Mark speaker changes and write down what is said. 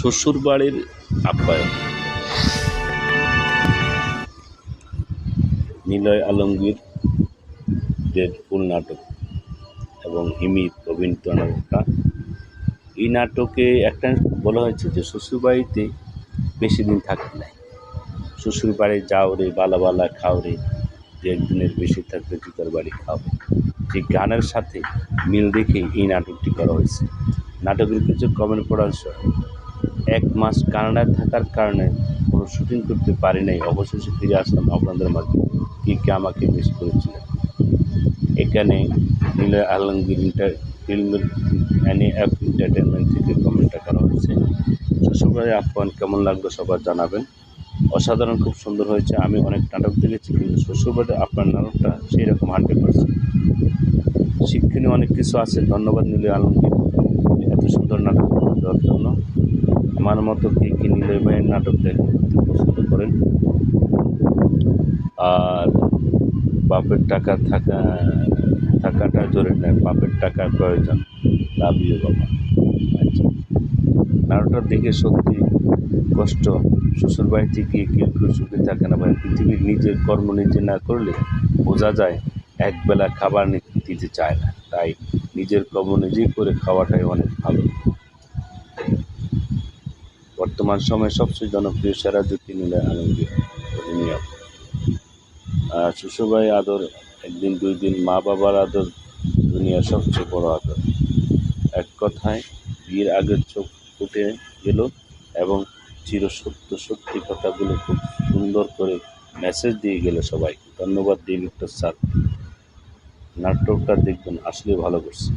Speaker 1: শ্বশুরবাড়ির আপ্যায়ন। নিলয় আলমগীর ডেডফুল নাটক এবং হিমির অভিনীত নাটকটা এই নাটকে একটা বলা হয়েছে যে, শ্বশুরবাড়িতে বেশি দিন থাকতে নাই শ্বশুরবাড়ি যাও রে বালা বালা খাও রে, দু একদিনের বেশি থাকলে জুতার বাড়ি খাও যে গানের সাথে মিল রেখেই এই নাটকটি করা হয়েছে। নাটকের কিছু কমেন্ট পড়ার এক মাস কানাডায় থাকার কারণে কোনো শুটিং করতে পারি নাই। অবশেষে ফিরে আসলাম আপনাদের মাঝে। কে কে আমাকে মিস করেছিলেন? এখানে নীলয় আলমগীর ইন্টার ফিল্মের অ্যানি অ্যাপ এন্টারটেনমেন্ট থেকে কমেন্টটা করা হয়েছে। শ্বশুরবাড়ির আহ্বান কেমন লাগল সবার জানাবেন। অসাধারণ, খুব সুন্দর হয়েছে। আমি অনেক নাটক দেখেছি, কিন্তু শ্বশুরবাড়ির আপনার নাটকটা সেই রকম হান্ড্রেড পার্সেন্ট। শিক্ষণীয় অনেক কিছু আছে। ধন্যবাদ নীলয় আলমগীর। এত সুন্দর নাটক দেওয়ার জন্য। আমার মতো কে কি নীলয় ভাইয়ের নাটক দেখতে পছন্দ করেন। আর বাপের টাকা থাকা, থাকাটা জরুরি নয় বাপের টাকার প্রয়োজন লাভ বাবা। আচ্ছা নাটকটা দেখে সত্যি কষ্ট। শ্বশুরবাড়ি থেকে কেউ কেউ সুখে থাকে না ভাই। পৃথিবীর নিজের কর্ম নিজে না করলে বোঝা যায় একবেলা খাবার দিতে চায় না। তাই নিজের কর্ম নিজেই করে খাওয়াটাই অনেক ভালো। বর্তমান সময়ে সবচেয়ে জনপ্রিয় সেরা জুটি নিলে আলমগীর আর শ্বশুরবাড়ি আদর, একদিন, দুই দিন মা বাবার আদর দুনিয়ার সবচেয়ে বড় আদর। এক কথায়, বিয়ের আগের চোখ ফুটে গেল এবং চির সত্য কথাগুলো খুব সুন্দর করে মেসেজ দিয়ে গেল সবাই ধন্যবাদ দিলীপ স্যার। নাটকটা দেখবেন, আসলে ভালো করছে।